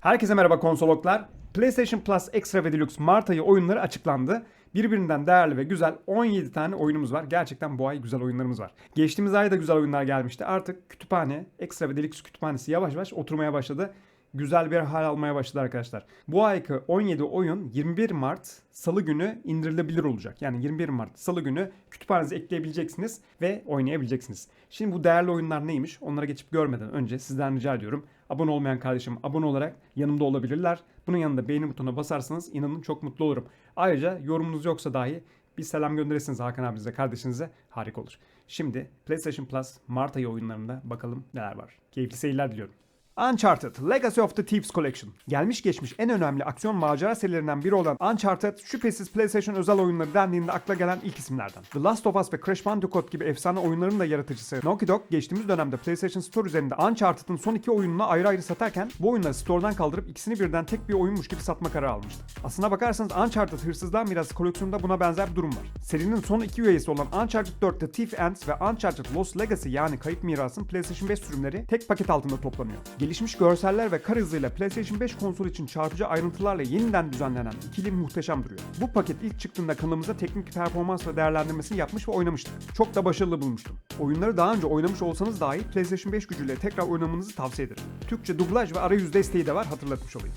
Herkese merhaba konsoloklar. PlayStation Plus Extra ve Deluxe Mart ayı oyunları açıklandı. Birbirinden değerli ve güzel 17 tane oyunumuz var. Gerçekten bu ay güzel oyunlarımız var. Geçtiğimiz ayda güzel oyunlar gelmişti. Artık kütüphane, Extra ve Deluxe kütüphanesi yavaş yavaş oturmaya başladı. Güzel bir hal almaya başladı arkadaşlar. Bu ayki 17 oyun 21 Mart Salı günü indirilebilir olacak. Yani 21 Mart Salı günü kütüphanenize ekleyebileceksiniz ve oynayabileceksiniz. Şimdi bu değerli oyunlar neymiş? Onlara geçip görmeden önce sizden rica ediyorum. Abone olmayan kardeşim abone olarak yanımda olabilirler. Bunun yanında beğeni butonuna basarsanız inanın çok mutlu olurum. Ayrıca yorumunuz yoksa dahi bir selam gönderirsiniz Hakan abinize, kardeşinize harika olur. Şimdi PlayStation Plus Mart ayı oyunlarında bakalım neler var. Keyifli seyirler diliyorum. Uncharted Legacy of the Thieves Collection. Gelmiş geçmiş en önemli aksiyon macera serilerinden biri olan Uncharted şüphesiz PlayStation özel oyunları dendiğinde akla gelen ilk isimlerden. The Last of Us ve Crash Bandicoot gibi efsane oyunların da yaratıcısı Naughty Dog geçtiğimiz dönemde PlayStation Store üzerinde Uncharted'ın son iki oyununu ayrı ayrı satarken bu oyunları Store'dan kaldırıp ikisini birden tek bir oyunmuş gibi satma kararı almıştı. Aslına bakarsanız Uncharted Hırsızlar Mirası koleksiyonunda buna benzer bir durum var. Serinin son iki üyesi olan Uncharted 4 The Thief Ends ve Uncharted Lost Legacy yani Kayıp Miras'ın PlayStation 5 sürümleri tek paket altında toplanıyor. Gelişmiş görseller ve kar hızıyla PlayStation 5 konsolu için çarpıcı ayrıntılarla yeniden düzenlenen ikili muhteşem duruyor. Bu paket ilk çıktığında kanalımıza teknik performans ve değerlendirmesini yapmış ve oynamıştık. Çok da başarılı bulmuştum. Oyunları daha önce oynamış olsanız dahi PlayStation 5 gücüyle tekrar oynamanızı tavsiye ederim. Türkçe dublaj ve arayüz desteği de var hatırlatmış olayım.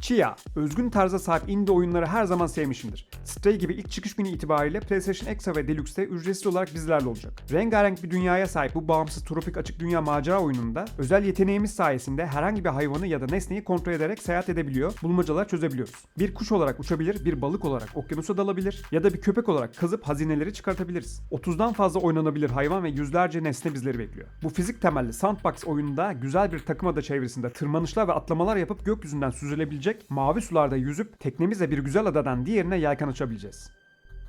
Chia, özgün tarza sahip indie oyunları her zaman sevmişimdir. Stray gibi ilk çıkış günü itibariyle PlayStation Extra ve Deluxe'de ücretsiz olarak bizlerle olacak. Rengarenk bir dünyaya sahip bu bağımsız tropik açık dünya macera oyununda özel yeteneğimiz sayesinde herhangi bir hayvanı ya da nesneyi kontrol ederek seyahat edebiliyor, bulmacalar çözebiliyoruz. Bir kuş olarak uçabilir, bir balık olarak okyanusa dalabilir ya da bir köpek olarak kazıp hazineleri çıkartabiliriz. 30'dan fazla oynanabilir hayvan ve yüzlerce nesne bizleri bekliyor. Bu fizik temelli sandbox oyununda güzel bir takım ada çevresinde tırmanışlar ve atlamalar yapıp gökyüzünden süzülebilecek, mavi sularda yüzüp teknemizle bir güzel adadan diğerine yelken açabileceğiz.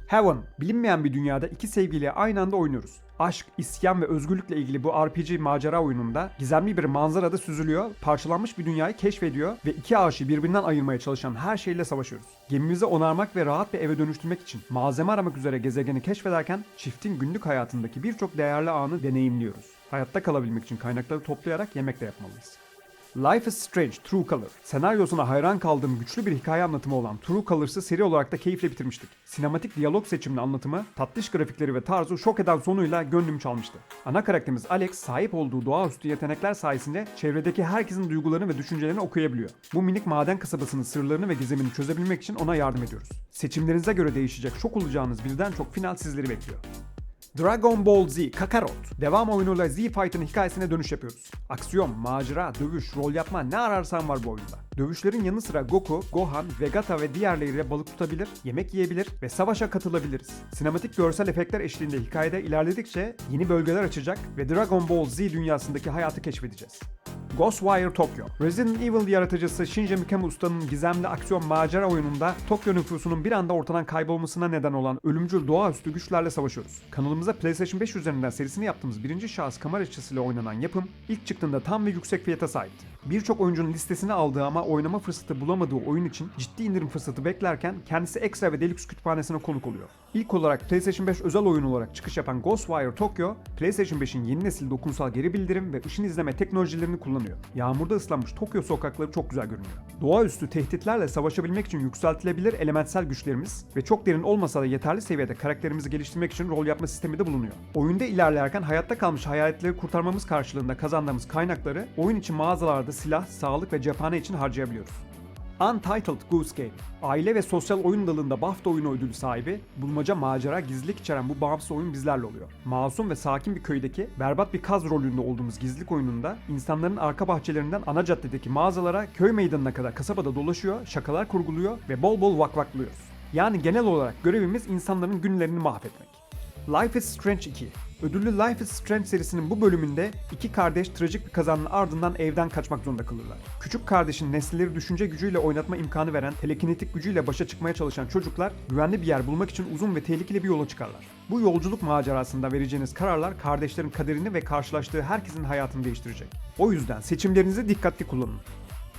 Heaven, bilinmeyen bir dünyada iki sevgiliye aynı anda oynuyoruz. Aşk, isyan ve özgürlükle ilgili bu RPG macera oyununda gizemli bir manzarada süzülüyor, parçalanmış bir dünyayı keşfediyor ve iki aşığı birbirinden ayırmaya çalışan her şeyle savaşıyoruz. Gemimizi onarmak ve rahat bir eve dönüştürmek için malzeme aramak üzere gezegeni keşfederken çiftin günlük hayatındaki birçok değerli anı deneyimliyoruz. Hayatta kalabilmek için kaynakları toplayarak yemek de yapmalıyız. Life is Strange True Color. Senaryosuna hayran kaldığım güçlü bir hikaye anlatımı olan True Colors'ı seri olarak da keyifle bitirmiştik. Sinematik diyalog seçimli anlatımı, tatlış grafikleri ve tarzı şok eden sonuyla gönlümü çalmıştı. Ana karakterimiz Alex sahip olduğu doğaüstü yetenekler sayesinde çevredeki herkesin duygularını ve düşüncelerini okuyabiliyor. Bu minik maden kasabasının sırlarını ve gizemini çözebilmek için ona yardım ediyoruz. Seçimlerinize göre değişecek şok olacağınız birden çok final sizleri bekliyor. Dragon Ball Z Kakarot. Devam oyunuyla Z Fight'ın hikayesine dönüş yapıyoruz. Aksiyon, macera, dövüş, rol yapma ne ararsan var bu oyunda. Dövüşlerin yanı sıra Goku, Gohan, Vegeta ve diğerleriyle balık tutabilir, yemek yiyebilir ve savaşa katılabiliriz. Sinematik görsel efektler eşliğinde hikayede ilerledikçe yeni bölgeler açacak ve Dragon Ball Z dünyasındaki hayatı keşfedeceğiz. Ghostwire Tokyo. Resident Evil yaratıcısı Shinji Mikami Usta'nın gizemli aksiyon macera oyununda Tokyo nüfusunun bir anda ortadan kaybolmasına neden olan ölümcül doğaüstü güçlerle savaşıyoruz. Kanalımıza PlayStation 5 üzerinden serisini yaptığımız birinci şahıs kamera açısıyla oynanan yapım ilk çıktığında tam ve yüksek fiyata sahipti. Birçok oyuncunun listesine aldığı ama oynama fırsatı bulamadığı oyun için ciddi indirim fırsatı beklerken kendisi Extra ve Deluxe kütüphanesine konuk oluyor. İlk olarak PlayStation 5 özel oyun olarak çıkış yapan Ghostwire Tokyo, PlayStation 5'in yeni nesil dokunsal geri bildirim ve ışın izleme teknolojilerini kullanıyor. Yağmurda ıslanmış Tokyo sokakları çok güzel görünüyor. Doğaüstü tehditlerle savaşabilmek için yükseltilebilir elementsel güçlerimiz ve çok derin olmasa da yeterli seviyede karakterimizi geliştirmek için rol yapma sistemi de bulunuyor. Oyunda ilerlerken hayatta kalmış hayaletleri kurtarmamız karşılığında kazandığımız kaynakları oyun için mağazalarda silah, sağlık ve cephane için harcayabiliyoruz. Untitled Goose Game. Aile ve sosyal oyun dalında BAFTA oyunu ödülü sahibi, bulmaca, macera, gizlilik içeren bu bağımsız oyun bizlerle oluyor. Masum ve sakin bir köydeki berbat bir kaz rolünde olduğumuz gizlilik oyununda insanların arka bahçelerinden ana caddedeki mağazalara, köy meydanına kadar kasabada dolaşıyor, şakalar kurguluyor ve bol bol vakvaklıyoruz. Yani genel olarak görevimiz insanların günlerini mahvetmek. Life is Strange 2 Ödüllü Life is Strange serisinin bu bölümünde iki kardeş trajik bir kazanın ardından evden kaçmak zorunda kalırlar. Küçük kardeşin nesneleri düşünce gücüyle oynatma imkanı veren telekinetik gücüyle başa çıkmaya çalışan çocuklar güvenli bir yer bulmak için uzun ve tehlikeli bir yola çıkarlar. Bu yolculuk macerasında vereceğiniz kararlar kardeşlerin kaderini ve karşılaştığı herkesin hayatını değiştirecek. O yüzden seçimlerinizi dikkatli kullanın.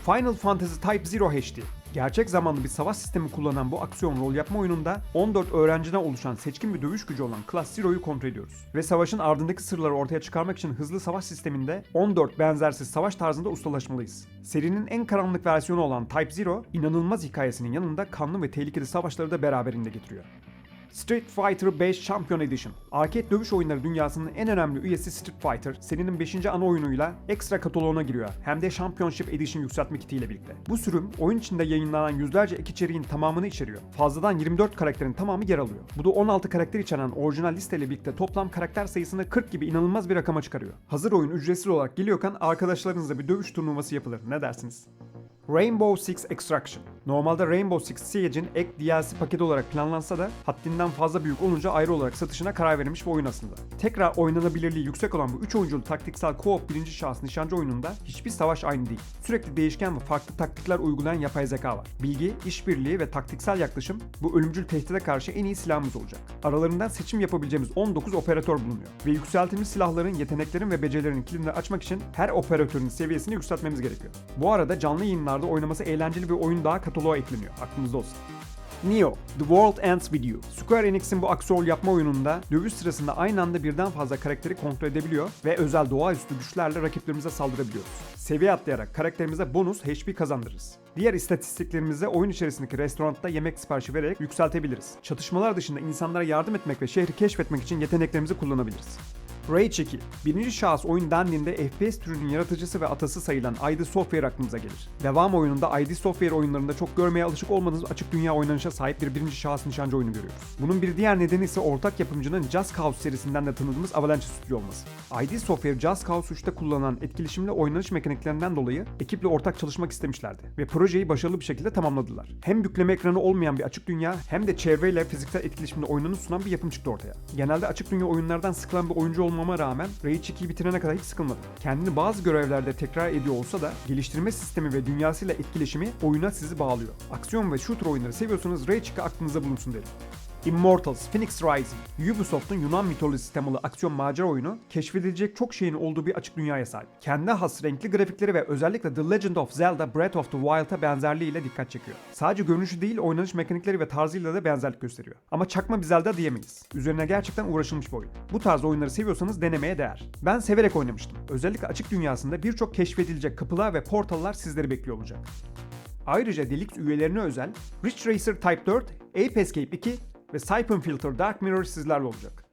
Final Fantasy Type 0 HD. Gerçek zamanlı bir savaş sistemi kullanan bu aksiyon rol yapma oyununda 14 öğrenciden oluşan seçkin bir dövüş gücü olan Class Zero'yu kontrol ediyoruz. Ve savaşın ardındaki sırları ortaya çıkarmak için hızlı savaş sisteminde 14 benzersiz savaş tarzında ustalaşmalıyız. Serinin en karanlık versiyonu olan Type Zero, inanılmaz hikayesinin yanında kanlı ve tehlikeli savaşları da beraberinde getiriyor. Street Fighter 5 Champion Edition. Arcade dövüş oyunları dünyasının en önemli üyesi Street Fighter, serinin 5. ana oyunuyla ekstra kataloğuna giriyor. Hem de Championship Edition yükseltme kitiyle birlikte. Bu sürüm oyun içinde yayınlanan yüzlerce ek içeriğin tamamını içeriyor. Fazladan 24 karakterin tamamı yer alıyor. Bu da 16 karakter içeren orijinal listeyle birlikte toplam karakter sayısını 40 gibi inanılmaz bir rakama çıkarıyor. Hazır oyun ücretsiz olarak geliyorken arkadaşlarınızla bir dövüş turnuvası yapılır. Ne dersiniz? Rainbow Six Extraction. Normalde Rainbow Six Siege'in ek DLC paketi olarak planlansa da haddinden fazla büyük olunca ayrı olarak satışına karar verilmiş bir oyun aslında. Tekrar oynanabilirliği yüksek olan bu 3 oyunculu taktiksel co-op birinci şahıs nişancı oyununda hiçbir savaş aynı değil. Sürekli değişken ve farklı taktikler uygulayan yapay zeka var. Bilgi, işbirliği ve taktiksel yaklaşım bu ölümcül tehdide karşı en iyi silahımız olacak. Aralarından seçim yapabileceğimiz 19 operatör bulunuyor. Ve yükseltilmiş silahların, yeteneklerin ve becerilerin kilidini açmak için her operatörün seviyesini yükseltmemiz gerekiyor. Bu arada canlı yayınlarda oynaması eğlenceli bir oyun daha kataloğa ekleniyor. Aklınızda olsun. Neo, The World Ends With You. Square Enix'in bu aksiyon yapma oyununda dövüş sırasında aynı anda birden fazla karakteri kontrol edebiliyor ve özel doğaüstü güçlerle rakiplerimize saldırabiliyoruz. Seviye atlayarak karakterimize bonus HP kazandırırız. Diğer istatistiklerimizi oyun içerisindeki restoranda yemek siparişi vererek yükseltebiliriz. Çatışmalar dışında insanlara yardım etmek ve şehri keşfetmek için yeteneklerimizi kullanabiliriz. Rage 2. Birinci şahıs oyun dendiğinde FPS türünün yaratıcısı ve atası sayılan ID Software aklımıza gelir. Devam oyununda ID Software oyunlarında çok görmeye alışık olmadığımız açık dünya oynanışa sahip bir birinci şahıs nişancı oyunu görüyoruz. Bunun bir diğer nedeni ise ortak yapımcının Just Cause serisinden de tanıdığımız Avalanche Studio olması. ID Software Just Cause 3'te kullanılan etkileşimli oynanış mekaniklerinden dolayı ekiple ortak çalışmak istemişlerdi ve projeyi başarılı bir şekilde tamamladılar. Hem yükleme ekranı olmayan bir açık dünya hem de çevreyle fiziksel etkileşimli oynanış sunan bir yapım çıktı ortaya. Genelde açık dünya oyunlardan sıkılan bir oyuncu olmama rağmen Rage 2'yi bitirene kadar hiç sıkılmadım. Kendini bazı görevlerde tekrar ediyor olsa da geliştirme sistemi ve dünyasıyla etkileşimi oyuna sizi bağlıyor. Aksiyon ve shooter oyunları seviyorsanız Rage 2 aklınıza bulunsun derim. Immortals Phoenix Rising. Ubisoft'un Yunan mitolojisi temalı aksiyon macera oyunu keşfedilecek çok şeyin olduğu bir açık dünyaya sahip. Kendi has renkli grafikleri ve özellikle The Legend of Zelda Breath of the Wild'a benzerliğiyle dikkat çekiyor. Sadece görünüşü değil oynanış mekanikleri ve tarzıyla da benzerlik gösteriyor. Ama çakma bir Zelda diyemeyiz. Üzerine gerçekten uğraşılmış bir oyun. Bu tarz oyunları seviyorsanız denemeye değer. Ben severek oynamıştım. Özellikle açık dünyasında birçok keşfedilecek kapılar ve portallar sizleri bekliyor olacak. Ayrıca Delix üyelerine özel Ridge Racer Type 4, Ape Escape 2 ve Siphon Filter Dark Mirror sizlerle olacak.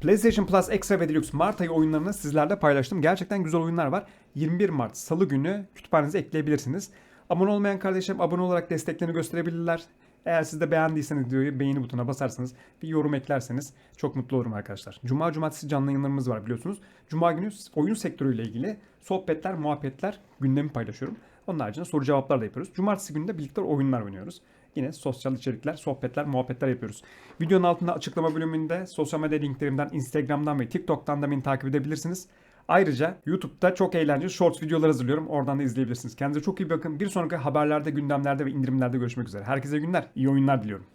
PlayStation Plus Extra ve Deluxe Mart ayı oyunlarını sizlerle paylaştım. Gerçekten güzel oyunlar var. 21 Mart Salı günü kütüphanenize ekleyebilirsiniz. Abone olmayan kardeşlerim abone olarak desteklerini gösterebilirler. Eğer siz de beğendiyseniz videoyu beğeni butonuna basarsanız bir yorum eklerseniz çok mutlu olurum arkadaşlar. Cuma cumartesi canlı yayınlarımız var biliyorsunuz. Cuma günü oyun sektörüyle ilgili sohbetler, muhabbetler, gündemi paylaşıyorum. Onun haricinde soru cevaplar da yapıyoruz. Cumartesi günü de birlikte oyunlar oynuyoruz. Yine sosyal içerikler, sohbetler, muhabbetler yapıyoruz. Videonun altında açıklama bölümünde sosyal medya linklerimden, Instagram'dan ve TikTok'tan da beni takip edebilirsiniz. Ayrıca YouTube'da çok eğlenceli short videolar hazırlıyorum. Oradan da izleyebilirsiniz. Kendinize çok iyi bakın. Bir sonraki haberlerde, gündemlerde ve indirimlerde görüşmek üzere. Herkese günler, iyi oyunlar diliyorum.